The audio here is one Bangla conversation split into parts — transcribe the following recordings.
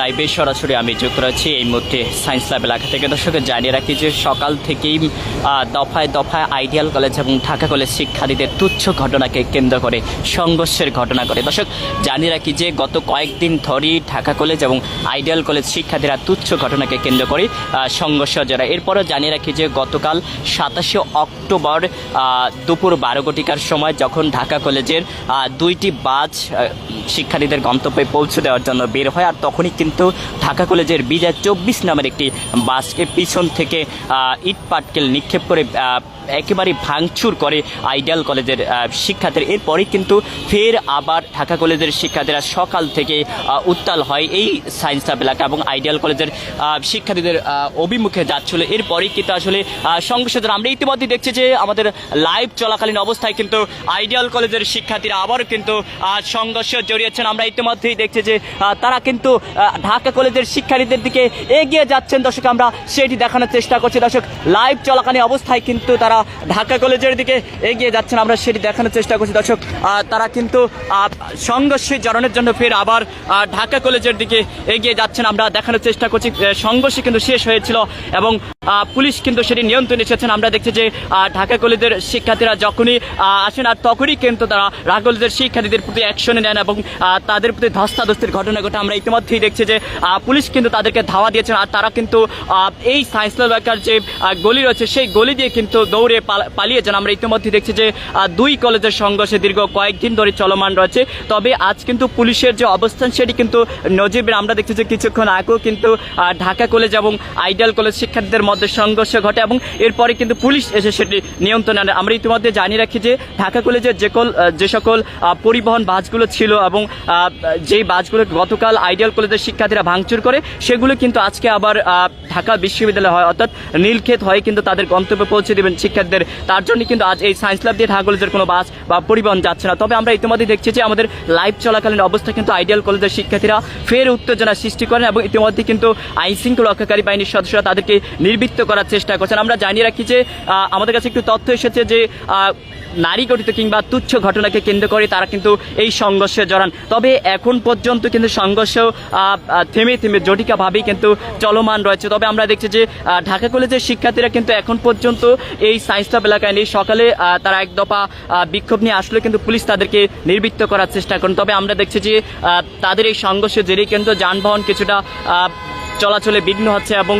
লাইভে সরাসরি আমি যুক্ত রয়েছি। এই মুহূর্তে সায়েন্স ল্যাব এলাকা থেকে দর্শক জানিয়ে রাখি যে সকাল থেকেই দফায় দফায় আইডিয়াল কলেজ এবং ঢাকা কলেজ শিক্ষার্থীদের তুচ্ছ ঘটনাকে কেন্দ্র করে সংঘর্ষের ঘটনা করে দর্শক, জানিয়ে রাখি যে গত কয়েকদিন ধরেই ঢাকা কলেজ এবং আইডিয়াল কলেজ শিক্ষার্থীরা তুচ্ছ ঘটনাকে কেন্দ্র করে সংঘর্ষ জড়ায়। এরপরও জানিয়ে রাখি যে গতকাল সাতাশে অক্টোবর দুপুর বারো ঘটিকার সময় যখন ঢাকা কলেজের দুইটি বাস শিক্ষার্থীদের গন্তব্যে পৌঁছে দেওয়ার জন্য বের হয়, আর তখনই কিন্তু ঢাকা কলেজের বিজয় চব্বিশ নামের একটি বাসকে পিছন থেকে ইট পাটকেল নিক্ষেপ করে একেবারে ভাঙচুর করে আইডিয়াল কলেজের শিক্ষার্থীরা। এরপরেই কিন্তু ফের আবার ঢাকা কলেজের শিক্ষার্থীরা সকাল থেকে উত্তাল হয় এই সায়েন্স ল্যাব এলাকা এবং আইডিয়াল কলেজের শিক্ষার্থীদের অভিমুখে যাচ্ছিল। এরপরেই কিন্তু আসলে সংঘর্ষ আমরা ইতিমধ্যে দেখছি যে আমাদের লাইভ চলাকালীন অবস্থায় কিন্তু আইডিয়াল কলেজের শিক্ষার্থীরা আবারও কিন্তু সংঘর্ষে জড়িয়েছেন। আমরা ইতিমধ্যেই দেখছি যে তারা কিন্তু ঢাকা কলেজের শিক্ষার্থীদের দিকে এগিয়ে যাচ্ছেন। দর্শক, আমরা সেটি দেখানোর চেষ্টা করছি। দর্শক, লাইভ চলাকালীন অবস্থায় কিন্তু তারা ঢাকা কলেজের দিকে এগিয়ে যাচ্ছেন। আমরা সেটি দেখানোর চেষ্টা করছি। দর্শক তারা কিন্তু সংঘর্ষে জড়ানোর জন্য ফের আবার ঢাকা কলেজের দিকে এগিয়ে যাচ্ছেন। আমরা দেখানোর চেষ্টা করছি সংঘর্ষ কিন্তু শেষ হয়েছিল এবং পুলিশ কিন্তু সেটি নিয়ন্ত্রণে এসেছেন। আমরা দেখছি যে ঢাকা কলেজের শিক্ষার্থীরা যখনই আসেন আর তখনই কিন্তু তারা ঢাকা কলেজের শিক্ষার্থীদের প্রতি অ্যাকশনে নেন এবং তাদের প্রতি ধস্তাধস্তির ঘটনা ঘটে। আমরা ইতিমধ্যেই দেখছি যে পুলিশ কিন্তু তাদেরকে ধাওয়া দিয়েছেন আর তারা কিন্তু এই সায়েন্স যে গলি রয়েছে, সেই গলি দিয়ে কিন্তু দৌড়ে পালা- পালিয়েছেন আমরা ইতিমধ্যে দেখছি যে দুই কলেজের সংঘর্ষে দীর্ঘ কয়েকদিন ধরে চলমান রয়েছে। তবে আজ কিন্তু পুলিশের যে অবস্থান, সেটি কিন্তু নজিবের। আমরা দেখছি যে কিছুক্ষণ আগেও কিন্তু ঢাকা কলেজ এবং আইডিয়াল কলেজ শিক্ষার্থীদের মধ্যে সংঘর্ষ ঘটে এবং এরপরে কিন্তু পুলিশ এসে সেটি নিয়ন্ত্রণে আনে। আমরা ইতিমধ্যে জানিয়ে রাখি যে, ঢাকা কলেজের যে কল যে সকল পরিবহন বাসগুলো ছিল এবং যেই বাসগুলো গতকাল আইডিয়াল কলেজের শিক্ষার্থীরা ভাঙচুর করে, সেগুলো কিন্তু আজকে আবার ঢাকা বিশ্ববিদ্যালয় হয় অর্থাৎ নীলক্ষেত হয়ে কিন্তু তাদের গন্তব্যে পৌঁছে দেবেন শিক্ষার্থীদের। তার জন্য কিন্তু আজ এই সায়েন্স ল্যাব দিয়ে ঢাকা কলেজের কোনো বাস বা পরিবহন যাচ্ছে না। তবে আমরা ইতিমধ্যে দেখছি যে আমাদের লাইভ চলাকালীন অবস্থা কিন্তু আইডিয়াল কলেজের শিক্ষার্থীরা ফের উত্তেজনা সৃষ্টি করেন এবং ইতিমধ্যে কিন্তু আইন শৃঙ্খলা রক্ষাকারী বাহিনীর সদস্যরা তাদেরকে নির্বৃত্ত করার চেষ্টা করছেন। আমরা জানিয়ে রাখি যে আমাদের কাছে একটু তথ্য এসেছে যে নারী গঠিত কিংবা তুচ্ছ ঘটনাকে কেন্দ্র করে তারা কিন্তু এই সংঘর্ষে জড়ান। তবে এখন পর্যন্ত কিন্তু সংঘর্ষ থেমে থেমে জটিকাভাবেই কিন্তু চলমান রয়েছে। তবে আমরা দেখছি যে ঢাকা কলেজের শিক্ষার্থীরা কিন্তু এখন পর্যন্ত এই সায়েন্স ক্লাব এলাকায় নিয়ে সকালে তারা এক দফা বিক্ষোভ নিয়ে আসলে, কিন্তু পুলিশ তাদেরকে নির্বৃত্ত করার চেষ্টা করেন। তবে আমরা দেখছি যে তাদের এই সংঘর্ষের জেরেই কিন্তু যানবাহন কিছুটা চলাচলে বিঘ্ন হচ্ছে এবং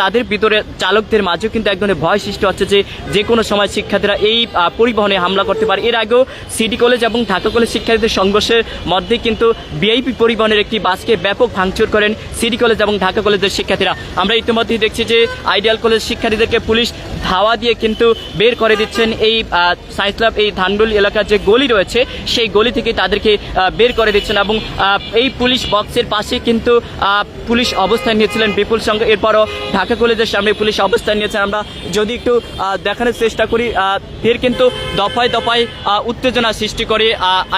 তাদের ভিতরে চালকদের মাঝেও কিন্তু এক ধরনের ভয় সৃষ্টি হচ্ছে যে যে কোনো সময় শিক্ষার্থীরা এই পরিবহনে হামলা করতে পারে। এর আগেও সিটি কলেজ এবং ঢাকা কলেজ শিক্ষার্থীদের সংঘর্ষের মধ্যে কিন্তু বিআইপি পরিবহনের একটি বাসকে ব্যাপক ভাঙচুর করেন সিটি কলেজ এবং ঢাকা কলেজের শিক্ষার্থীরা। আমরা ইতিমধ্যেই দেখছি যে, আইডিয়াল কলেজ শিক্ষার্থীদেরকে পুলিশ ধাওয়া দিয়ে কিন্তু বের করে দিচ্ছেন এই সায়েন্স ল্যাব এই ধানডুল এলাকার যে গলি রয়েছে, সেই গলি থেকে তাদেরকে বের করে দিচ্ছেন এবং এই পুলিশ বক্সের পাশে কিন্তু পুলিশ পুলিশ অবস্থান নিয়েছিলেন বিপুল সঙ্গে। এরপরও ঢাকা কলেজের সামনে পুলিশ অবস্থান নিয়েছেন। আমরা যদি একটু দেখানোর চেষ্টা করি ফের কিন্তু দফায় দফায় উত্তেজনা সৃষ্টি করে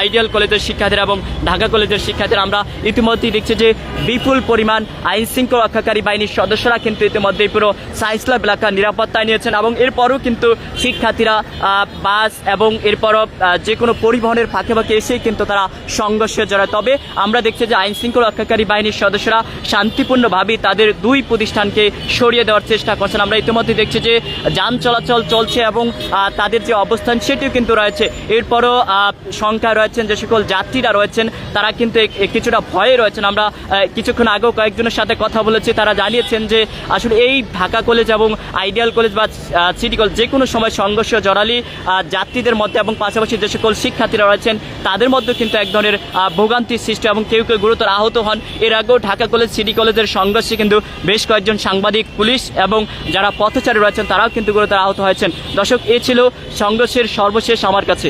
আইডিয়াল কলেজের শিক্ষার্থীরা এবং ঢাকা কলেজের শিক্ষার্থীরা। আমরা ইতিমধ্যেই দেখছি যে বিপুল পরিমাণ আইন শৃঙ্খলা রক্ষাকারী বাহিনীর সদস্যরা কিন্তু ইতিমধ্যে পুরো সায়েন্স ল্যাব এলাকার নিরাপত্তায় নিয়েছেন এবং এরপরও কিন্তু শিক্ষার্থীরা বাস এবং এরপরও যে কোনো পরিবহনের ফাঁকে ফাঁকে এসেই কিন্তু তারা সংঘর্ষে জড়ায়। তবে আমরা দেখছি যে আইন শৃঙ্খলা রক্ষাকারী বাহিনীর সদস্যরা শান্তিপূর্ণভাবে তাদের দুই প্রতিষ্ঠানকে সরিয়ে দেওয়ার চেষ্টা করছেন। আমরা ইতিমধ্যে দেখছি যে যান চলাচল চলছে এবং তাদের যে অবস্থান সেটিও কিন্তু রয়েছে। এরপরও সংখ্যায় রয়েছেন যে সকল যাত্রীরা রয়েছেন তারা কিন্তু কিছুটা ভয়ে রয়েছেন। আমরা কিছুক্ষণ আগেও কয়েকজনের সাথে কথা বলেছি। তারা জানিয়েছেন যে, আসলে এই ঢাকা কলেজ এবং আইডিয়াল কলেজ বা সিটি কলেজ যে কোনো সময় সংঘর্ষ জড়ালি যাত্রীদের মধ্যে এবং পাশাপাশি যে সকল শিক্ষার্থীরা রয়েছেন, তাদের মধ্যে কিন্তু এক ধরনের ভোগান্তির সৃষ্টি এবং কেউ কেউ গুরুতর আহত হন। এর আগেও ঢাকা কলেজ, সিটি কলেজের সংঘর্ষে কিন্তু বেশ কয়েকজন সাংবাদিক, পুলিশ এবং যারা পথচারী রয়েছেন, তারাও কিন্তু গুরুতর আহত হয়েছেন। দর্শক, এ ছিল সংঘর্ষের সর্বশেষ আমার কাছে।